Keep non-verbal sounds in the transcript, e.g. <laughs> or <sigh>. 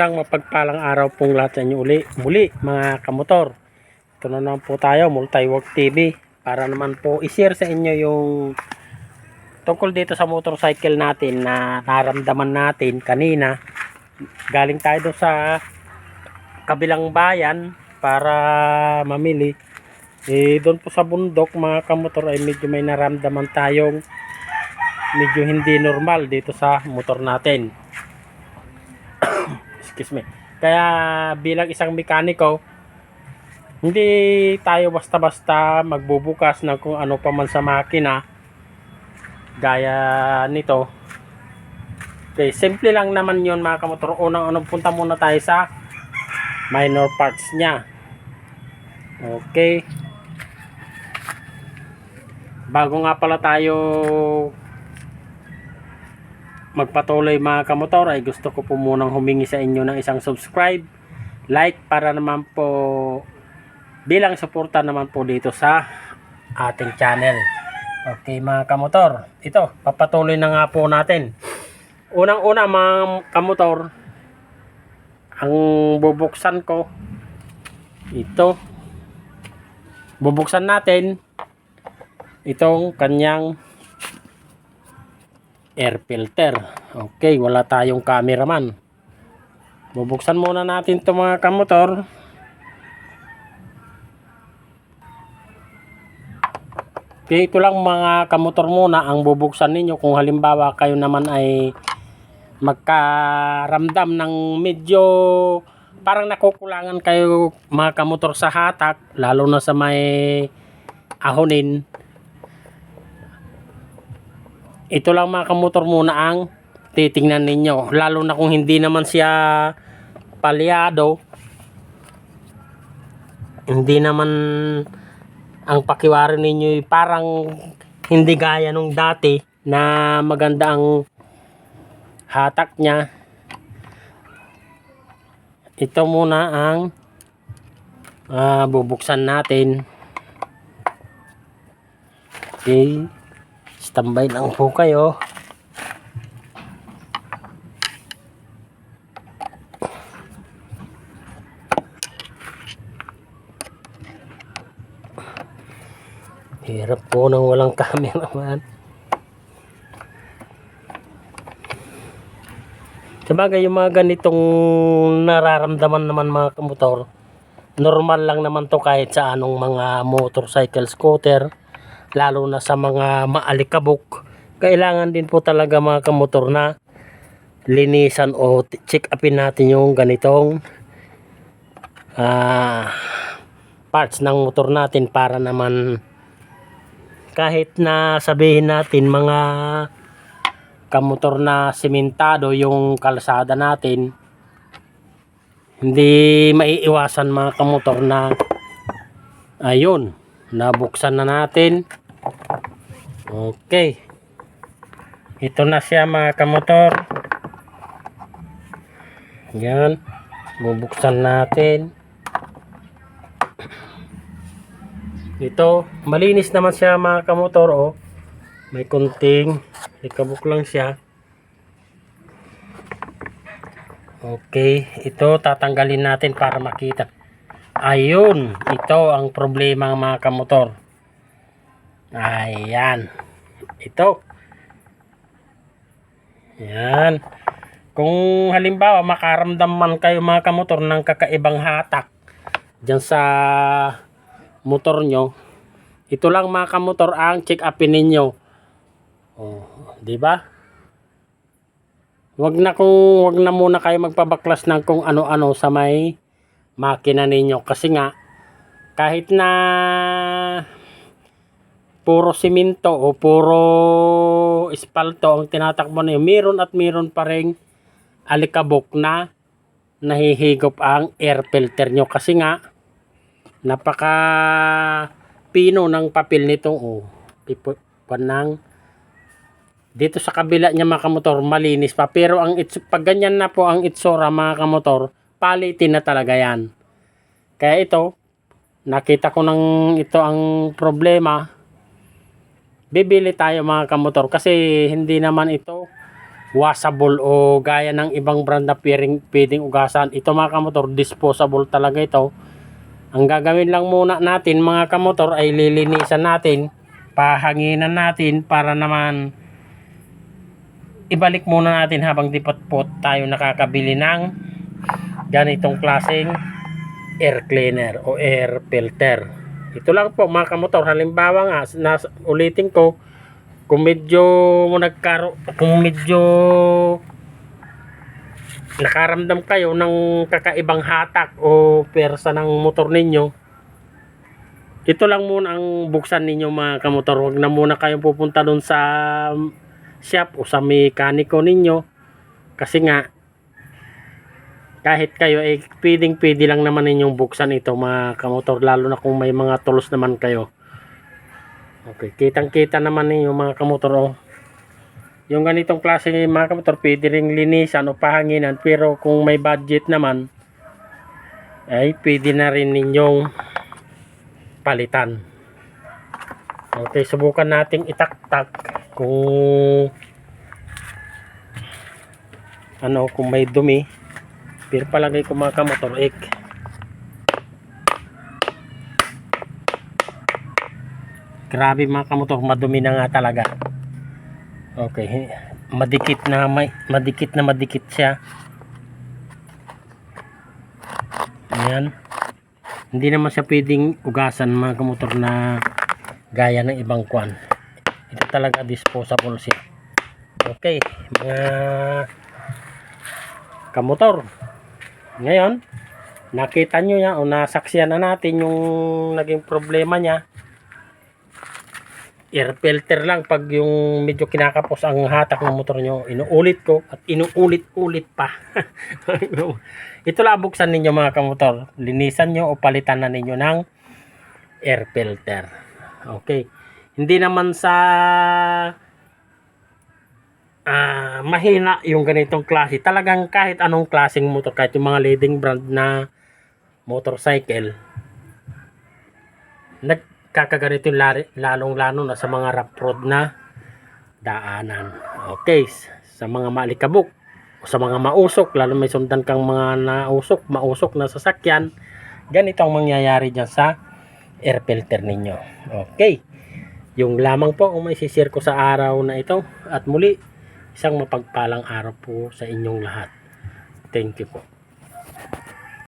Isang mapagpalang araw pong lahat sa inyo uli, muli mga kamotor. Ito na naman po tayo, Multiwork TV. Para naman po i-share sa inyo yung tungkol dito sa motorcycle natin na naramdaman natin kanina. Galing tayo doon sa kabilang bayan para mamili. Eh, doon po sa bundok mga kamotor ay medyo may naramdaman tayong medyo hindi normal dito sa motor natin excuse me. Kaya bilang isang mekaniko, hindi tayo basta-basta magbubukas ng kung ano pa man sa makina gaya nito. Okay, simple lang naman yon mga kamotor. Unang unang punta muna tayo sa minor parts niya. Okay. Bago nga pala tayo magpatuloy mga kamotor ay gusto ko po munang humingi sa inyo ng isang subscribe like para naman po bilang suporta naman po dito sa ating channel. Okay mga kamotor ito papatuloy na nga po natin. Unang una mga kamotor ang bubuksan ko ito bubuksan natin itong kanyang air filter. Okay, wala tayong cameraman. Bubuksan muna natin 'to mga kamotor. Okay, ito lang mga kamotor muna ang bubuksan ninyo kung halimbawa kayo naman ay magkaramdam ng medyo parang nakukulangan kayo mga kamotor sa hatak lalo na sa may ahonin ito lang mga kamotor muna ang titingnan ninyo. Lalo na kung hindi naman siya palyado. Hindi naman ang pakiwari ninyo parang hindi gaya nung dati na maganda ang hatak niya. Ito muna ang ah, bubuksan natin. Okay Standby lang po kayo. Hirap po nang walang <laughs> cameraman. Sabagay yung mga ganitong nararamdaman naman mga kamotor, normal lang naman to kahit sa anong mga motorcycle scooter lalo na sa mga maalikabok. Kailangan din po talaga mga kamotor na linisan o check upin natin yung ganitong ah, parts ng motor natin para naman kahit na sabihin natin mga kamotor na simentado yung kalsada natin hindi maiiwasan mga kamotor na ayun nabuksan na natin okay. Ito na siya mga kamotor. Yan. Bubuksan natin. Ito malinis naman siya mga kamotor oh. may kunting likabok lang siya. Okay ito tatanggalin natin para makita. Ayun, ito ang problema mga kamotor. Ayan. Ito. Yan. Kung halimbawa makaramdam man kayo mga kamotor ng kakaibang hatak dyan sa motor nyo, ito lang mga kamotor ang check upin ninyo. Oh, di ba? Wag na kung wag na muna kayo magpabaklas ng kung ano-ano sa may makina ninyo kasi nga kahit na puro simento o puro espalto ang tinatakbo na yun, meron at meron pa rin alikabok na nahihigop ang air filter nyo kasi nga napaka pino ng papel nito oh, pipo, panang dito sa kabila niya mga kamotor malinis pa pero ang its, pag ganyan na po ang itsura mga kamotor palitin na talaga yan. Kaya ito, nakita ko nang ito ang problema. Bibili tayo mga kamotor kasi hindi naman ito washable o gaya ng ibang brand na pwedeng, pwedeng ugasan. Ito mga kamotor, disposable talaga ito. Ang gagawin lang muna natin mga kamotor ay lilinisan natin, pahanginan natin para naman ibalik muna natin habang di pa po tayo nakakabili ng ganitong klaseng air cleaner o air filter. Ito lang po mga kamotor. Halimbawa nga, nas, ulitin ko, kung medyo nagkaro, kung medyo nakaramdam kayo ng kakaibang hatak o persa ng motor ninyo, ito lang muna ang buksan ninyo mga kamotor. Huwag na muna kayong pupunta doon sa shop o sa mekaniko ninyo. Kasi nga, kahit kayo, eh, pwedeng pwede lang naman ninyong buksan ito mga kamotor. Lalo na kung may mga tools naman kayo. Okay, kitang-kita naman ninyo mga kamotor. Oh. Yung ganitong klase ng mga kamotor, pwede ring linisan o pahanginan. Pero kung may budget naman, ay pwede na rin ninyong palitan. Okay, subukan nating itaktak kung ano, kung may dumi. Pero palagay ko mga kamotor, ek. Grabe mga kamotor, madumi na nga talaga. Okay, madikit na may madikit na madikit siya. Ayan. Hindi naman siya pwedeng ugasan mga kamotor na gaya ng ibang kwan. Ito talaga disposable siya. Okay, mga kamotor. Ngayon, nakita nyo yan o nasaksiyan na natin yung naging problema niya. Air filter lang pag yung medyo kinakapos ang hatak ng motor nyo. Inuulit ko at inuulit-ulit pa. <laughs> Ito lang buksan ninyo mga kamotor. Linisan nyo o palitan na ninyo ng air filter. Okay. Hindi naman sa ah mahina yung ganitong klase. Talagang kahit anong klaseng motor, kahit yung mga leading brand na motorcycle, nagkakaganito yung lalong-lalo na sa mga rough road na daanan. Okay, sa mga malikabok o sa mga mausok, lalo may sundan kang mga nausok, mausok na sasakyan, ganito ang mangyayari dyan sa air filter ninyo. Okay. Yung lamang po ang may sisir ko sa araw na ito. At muli, isang mapagpalang araw po sa inyong lahat. Thank you po.